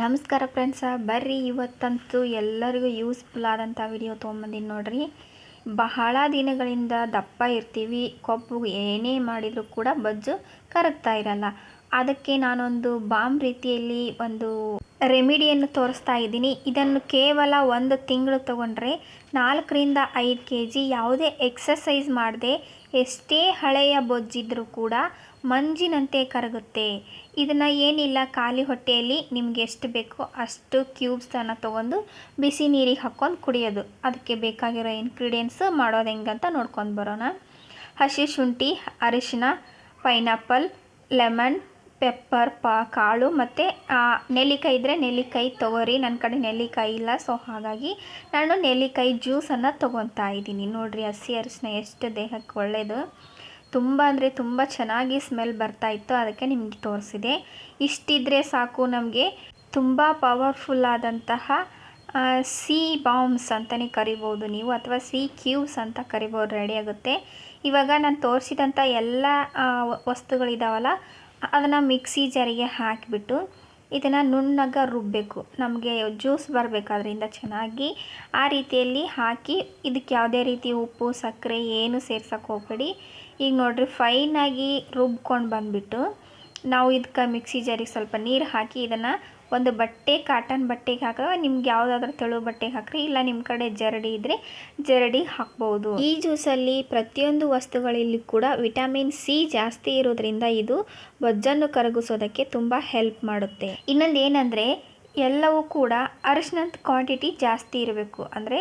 ನಮಸ್ಕಾರ ಫ್ರೆಂಡ್ಸ ಬರ್ರಿ, ಇವತ್ತಂತೂ ಎಲ್ಲರಿಗೂ ಯೂಸ್ಫುಲ್ ಆದಂಥ ವಿಡಿಯೋ ತೊಗೊಂಬಂದಿನಿ ನೋಡ್ರಿ. ಬಹಳ ದಿನಗಳಿಂದ ದಪ್ಪ ಇರ್ತೀವಿ, ಕೊಬ್ಬು ಏನೇ ಮಾಡಿದರೂ ಕೂಡ ಬಜ್ಜು ಕರಗ್ತಾ ಇರಲ್ಲ. ಅದಕ್ಕೆ ನಾನೊಂದು ಬಾಂಬ್ ರೀತಿಯಲ್ಲಿ ಒಂದು ರೆಮಿಡಿಯನ್ನು ತೋರಿಸ್ತಾ ಇದ್ದೀನಿ. ಇದನ್ನು ಕೇವಲ ಒಂದು ತಿಂಗಳು ತಗೊಂಡ್ರೆ ನಾಲ್ಕರಿಂದ ಐದು ಕೆ ಜಿ ಯಾವುದೇ ಎಕ್ಸಸೈಸ್ ಮಾಡದೆ ಎಷ್ಟೇ ಹಳೆಯ ಬೊಜ್ಜಿದ್ರೂ ಕೂಡ ಮಂಜಿನಂತೆ ಕರಗುತ್ತೆ. ಇದನ್ನು ಏನಿಲ್ಲ, ಖಾಲಿ ಹೊಟ್ಟೆಯಲ್ಲಿ ನಿಮ್ಗೆ ಎಷ್ಟು ಬೇಕೋ ಅಷ್ಟು ಕ್ಯೂಬ್ಸನ್ನು ತೊಗೊಂಡು ಬಿಸಿ ನೀರಿಗೆ ಹಾಕ್ಕೊಂಡು ಕುಡಿಯೋದು. ಅದಕ್ಕೆ ಬೇಕಾಗಿರೋ ಇನ್ಗ್ರೀಡಿಯೆಂಟ್ಸ್ ಮಾಡೋದು ಅಂತ ನೋಡ್ಕೊಂಡು ಬರೋಣ. ಹಸಿ ಶುಂಠಿ ಅರಿಶಿನ ಪೈನಾಪಲ್ ಲೆಮನ್ ಪೆಪ್ಪರ್ ಪಾ ಕಾಳು ಮತ್ತು ನೆಲ್ಲಿಕಾಯಿ ಇದ್ದರೆ ನೆಲ್ಲಿಕಾಯಿ ತೊಗೋರಿ. ನನ್ನ ಕಡೆ ನೆಲ್ಲಿಕಾಯಿ ಇಲ್ಲ ಸೊ ಹಾಗಾಗಿ ನಾನು ನೆಲ್ಲಿಕಾಯಿ ಜ್ಯೂಸನ್ನು ತೊಗೊತಾ ಇದ್ದೀನಿ. ನೋಡಿರಿ ಹಸಿ ಅರಿಶಿನ ಎಷ್ಟು ದೇಹಕ್ಕೆ ಒಳ್ಳೆಯದು ತುಂಬ ಅಂದರೆ ತುಂಬ ಚೆನ್ನಾಗಿ ಸ್ಮೆಲ್ ಬರ್ತಾ ಇತ್ತು, ಅದಕ್ಕೆ ನಿಮಗೆ ತೋರಿಸಿದೆ. ಇಷ್ಟಿದ್ರೆ ಸಾಕು ನಮಗೆ. ತುಂಬ ಪವರ್ಫುಲ್ ಆದಂತಹ ಸಿ ಬಾಂಬ್ಸ್ ಅಂತಲೇ ಕರಿಬೋದು ನೀವು, ಅಥವಾ ಸಿ ಕ್ಯೂಬ್ಸ್ ಅಂತ ಕರಿಬೋದು ರೆಡಿ ಆಗುತ್ತೆ. ಇವಾಗ ನಾನು ತೋರಿಸಿದಂಥ ಎಲ್ಲ ವಸ್ತುಗಳಿದಾವಲ್ಲ, ಅದನ್ನು ಮಿಕ್ಸಿ ಜಾರಿಗೆ ಹಾಕಿಬಿಟ್ಟು ಇದನ್ನು ನುಣ್ಣಗ ರುಬ್ಬಬೇಕು ನಮಗೆ ಜ್ಯೂಸ್ ಬರಬೇಕಾದ್ರಿಂದ ಚೆನ್ನಾಗಿ. ಆ ರೀತಿಯಲ್ಲಿ ಹಾಕಿ, ಇದಕ್ಕೆ ಯಾವುದೇ ರೀತಿ ಉಪ್ಪು, ಸಕ್ಕರೆ, ಏನು ಸೇರ್ಸೋಕೆ ಹೋಗಬೇಡಿ. ಈಗ ನೋಡಿರಿ ಫೈನಾಗಿ ರುಬ್ಕೊಂಡು ಬಂದುಬಿಟ್ಟು ನಾವು ಇದಕ್ಕೆ ಮಿಕ್ಸಿ ಜಾರಿಗೆ ಸ್ವಲ್ಪ ನೀರು ಹಾಕಿ ಇದನ್ನು ಒಂದು ಬಟ್ಟೆ ಕಾಟನ್ ಬಟ್ಟೆಗೆ ಹಾಕಿದ್ರೆ ನಿಮ್ಗೆ ಯಾವುದಾದ್ರೂ ತೆಳು ಬಟ್ಟೆಗೆ ಹಾಕ್ರಿ, ಇಲ್ಲ ನಿಮ್ಮ ಕಡೆ ಜರಡಿ ಇದ್ದರೆ ಜರಡಿ ಹಾಕ್ಬೋದು. ಈ ಜ್ಯೂಸಲ್ಲಿ ಪ್ರತಿಯೊಂದು ವಸ್ತುಗಳಲ್ಲಿ ಕೂಡ ವಿಟಮಿನ್ ಸಿ ಜಾಸ್ತಿ ಇರೋದ್ರಿಂದ ಇದು ಬೊಜ್ಜನ್ನು ಕರಗಿಸೋದಕ್ಕೆ ತುಂಬ ಹೆಲ್ಪ್ ಮಾಡುತ್ತೆ. ಇನ್ನೊಂದು ಏನಂದರೆ ಎಲ್ಲವೂ ಕೂಡ ಅರಿಶಿನದ ಕ್ವಾಂಟಿಟಿ ಜಾಸ್ತಿ ಇರಬೇಕು. ಅಂದರೆ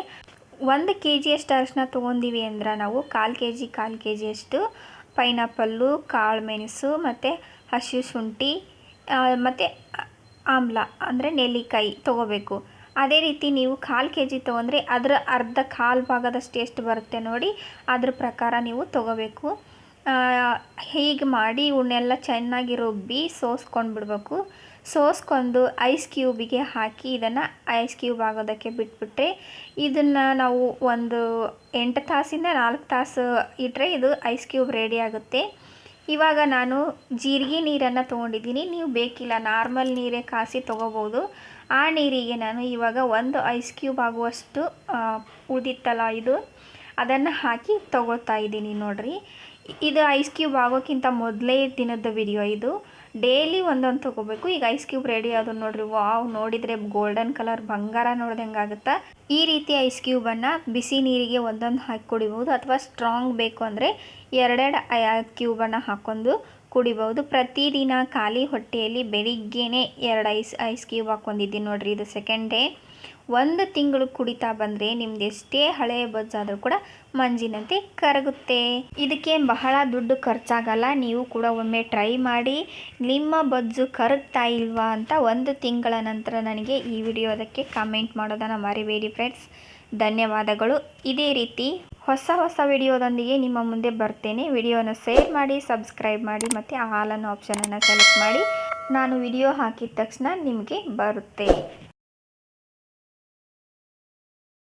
ಒಂದು ಕೆ ಜಿಯಷ್ಟು ಅರಿಶಿನ ತೊಗೊಂಡಿವಿ ಅಂದ್ರೆ ನಾವು ಕಾಲು ಕೆ ಜಿ ಕಾಲು ಕೆ ಜಿಯಷ್ಟು ಪೈನಾಪಲ್ಲು, ಕಾಳು ಮೆಣಸು ಮತ್ತು ಹಸಿ ಶುಂಠಿ ಮತ್ತು ಆಮ್ಲ ಅಂದರೆ ನೆಲ್ಲಿಕಾಯಿ ತೊಗೋಬೇಕು. ಅದೇ ರೀತಿ ನೀವು ಕಾಲು ಕೆ ಜಿ ತೊಗೊಂಡ್ರೆ ಅದರ ಅರ್ಧ ಕಾಲು ಭಾಗದಷ್ಟು ಎಷ್ಟು ಬರುತ್ತೆ ನೋಡಿ ಅದ್ರ ಪ್ರಕಾರ ನೀವು ತೊಗೋಬೇಕು. ಹೀಗೆ ಮಾಡಿ ಇವನ್ನೆಲ್ಲ ಚೆನ್ನಾಗಿ ರುಬ್ಬಿ ಸೋಸ್ಕೊಂಡು ಬಿಡಬೇಕು ಸೋಸ್ಕೊಂಡು ಐಸ್ ಕ್ಯೂಬಿಗೆ ಹಾಕಿ ಇದನ್ನು ಐಸ್ ಕ್ಯೂಬ್ ಆಗೋದಕ್ಕೆ ಬಿಟ್ಬಿಟ್ರೆ ಇದನ್ನು ನಾವು ಒಂದು ಎಂಟು ತಾಸಿಂದ ನಾಲ್ಕು ತಾಸು ಇಟ್ಟರೆ ಇದು ಐಸ್ ಕ್ಯೂಬ್ ರೆಡಿ ಆಗುತ್ತೆ. ಇವಾಗ ನಾನು ಜೀರಿಗೆ ನೀರನ್ನು ತೊಗೊಂಡಿದ್ದೀನಿ. ನೀವು ಬೇಕಿಲ್ಲ, ನಾರ್ಮಲ್ ನೀರೇ ಕಾಸಿ ತೊಗೋಬೋದು. ಆ ನೀರಿಗೆ ನಾನು ಇವಾಗ ಒಂದು ಐಸ್ ಕ್ಯೂಬ್ ಆಗುವಷ್ಟು ಉಳಿದಿತ್ತಲ್ಲ ಇದು, ಅದನ್ನು ಹಾಕಿ ತೊಗೊಳ್ತಾ ಇದ್ದೀನಿ ನೋಡಿರಿ. ಇದು ಐಸ್ ಕ್ಯೂಬ್ ಆಗೋಕ್ಕಿಂತ ಮೊದಲೇ ದಿನದ ವಿಡಿಯೋ ಇದು. ಡೈಲಿ ಒಂದೊಂದು ತೊಗೋಬೇಕು. ಈಗ ಐಸ್ ಕ್ಯೂಬ್ ರೆಡಿ ಅದು ನೋಡ್ರಿ, ವಾವ್, ನೋಡಿದರೆ ಗೋಲ್ಡನ್ ಕಲರ್ ಬಂಗಾರ ನೋಡಿದಂಗೆ ಆಗುತ್ತಾ? ಈ ರೀತಿ ಐಸ್ ಕ್ಯೂಬನ್ನು ಬಿಸಿ ನೀರಿಗೆ ಒಂದೊಂದು ಹಾಕಿ ಕುಡಿಬೋದು ಅಥವಾ ಸ್ಟ್ರಾಂಗ್ ಬೇಕು ಅಂದರೆ ಎರಡೆರಡು ಕ್ಯೂಬನ್ನು ಹಾಕ್ಕೊಂಡು ಕುಡಿಬೋದು ಪ್ರತಿದಿನ ಖಾಲಿ ಹೊಟ್ಟೆಯಲ್ಲಿ ಬೆಳಿಗ್ಗೆನೇ ಎರಡು ಐಸ್ ಐಸ್ ಕ್ಯೂಬ್ ಹಾಕ್ಕೊಂಡಿದ್ದೀನಿ ನೋಡಿರಿ ಇದು ಸೆಕೆಂಡ್ ಡೇ ಒಂದು ತಿಂಗಳು ಕುಡಿತಾ ಬಂದರೆ ನಿಮ್ದು ಎಷ್ಟೇ ಹಳೆಯ ಬಜ್ಜಾದರೂ ಕೂಡ ಮಂಜಿನಂತೆ ಕರಗುತ್ತೆ. ಇದಕ್ಕೆ ಬಹಳ ದುಡ್ಡು ಖರ್ಚಾಗಲ್ಲ, ನೀವು ಕೂಡ ಒಮ್ಮೆ ಟ್ರೈ ಮಾಡಿ, ನಿಮ್ಮ ಬಜ್ಜು ಕರಗ್ತಾ ಇಲ್ವಾ ಅಂತ ಒಂದು ತಿಂಗಳ ನಂತರ ನನಗೆ ಈ ವಿಡಿಯೋದಕ್ಕೆ ಕಮೆಂಟ್ ಮಾಡೋದನ್ನು ಮರಿಬೇಡಿ ಫ್ರೆಂಡ್ಸ್ ಧನ್ಯವಾದಗಳು. ಇದೇ ರೀತಿ ಹೊಸ ಹೊಸ ವಿಡಿಯೋದೊಂದಿಗೆ ನಿಮ್ಮ ಮುಂದೆ ಬರ್ತೇನೆ. ವಿಡಿಯೋನ ಶೇರ್ ಮಾಡಿ ಸಬ್ಸ್ಕ್ರೈಬ್ ಮಾಡಿ ಮತ್ತು ಆಲನ್ನು ಅನ್ನೋ ಆಪ್ಷನನ್ನು ಸೆಲೆಕ್ಟ್ ಮಾಡಿ ನಾನು ವಿಡಿಯೋ ಹಾಕಿದ ತಕ್ಷಣ ನಿಮಗೆ ಬರುತ್ತೆ.